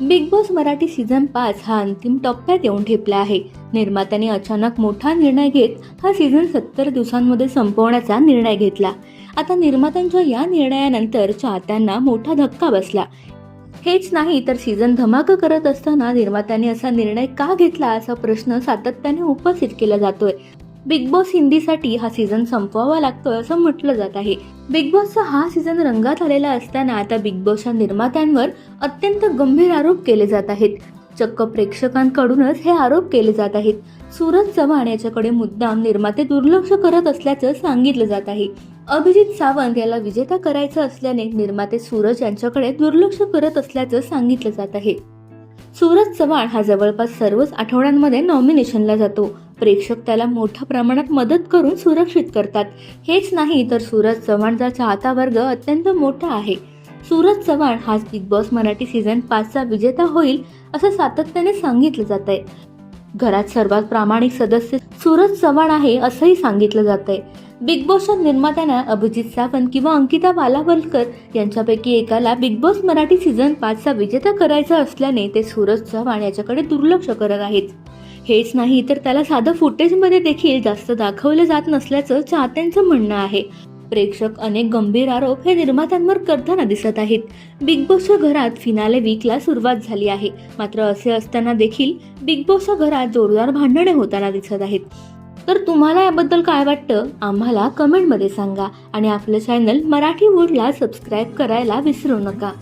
Big Boss Marathi season पाच हा अंतिम टप्प्यात येऊन ठेपला आहे. निर्मात्याने अचानक मोठा निर्णय घेत हा सीझन सत्तर दिवसांमध्ये संपवण्याचा निर्णय घेतला. आता निर्मात्यांच्या या निर्णयानंतर चाहत्यांना मोठा धक्का बसला. हेच नाही तर सीझन धमाका करत असताना निर्मात्याने असा निर्णय का घेतला असा प्रश्न सातत्याने उपस्थित केला जातोय. बिग बॉस हिंदीसाठी हा सीझन संपवावा लागतोय असं म्हटलं जात आहे. बिग बॉसचा हा सीझन रंगात आलेला असताना आता बिग बॉसच्या निर्मात्यांवर अत्यंत गंभीर आरोप केले जात आहेत. चक्क प्रेक्षकांकडूनच हे आरोप केले जात आहेत. सूरज चव्हाण याच्याकडे मुद्दाम निर्माते दुर्लक्ष करत असल्याचं सांगितलं जात आहे. अभिजित सावंत याला विजेता करायचं असल्याने निर्माते सूरज यांच्याकडे दुर्लक्ष करत असल्याचं सांगितलं जात आहे. सूरज चव्हाण हा जवळपास सर्वच आठवड्यांमध्ये नॉमिनेशनला जातो. प्रेक्षक त्याला मोठ्या प्रमाणात मदत करून सुरक्षित करतात. हेच नाही तर सूरज चव्हाणचा चाहता वर्ग अत्यंत मोठा आहे. सूरज चव्हाण हाच बिग बॉस मराठी सीझन पाचचा विजेता होईल असं सातत्याने सांगितलं जात आहे घरात सर्वात प्रामाणिक सदस्य सूरज चव्हाण आहे असंही सांगितलं जात आहे बिग बॉसच्या निर्मात्यांना अभिजित सावंत किंवा अंकिता बालावलकर यांच्यापैकी एकाला बिग बॉस मराठी सीझन पाचचा विजेता करायचा असल्याने ते सूरज चव्हाण याच्याकडे दुर्लक्ष करत आहेत. हेच नाही तर त्याला साधं फुटेजमध्ये देखील जास्त दाखवलं जात नसल्याचं चाहत्यांचं म्हणणं आहे. प्रेक्षक अनेक गंभीर आरोप हे निर्मात्यांवर करताना दिसत आहेत. बिग बॉसच्या घरात फिनाले वीकला सुरुवात झाली आहे. मात्र असे असताना देखील बिग बॉसच्या घरात जोरदार भांडणे होताना दिसत आहेत. तर तुम्हाला याबद्दल काय वाटतं? आम्हाला कमेंटमध्ये सांगा आणि आपलं चॅनल मराठी वूडला सबस्क्राईब करायला विसरू नका.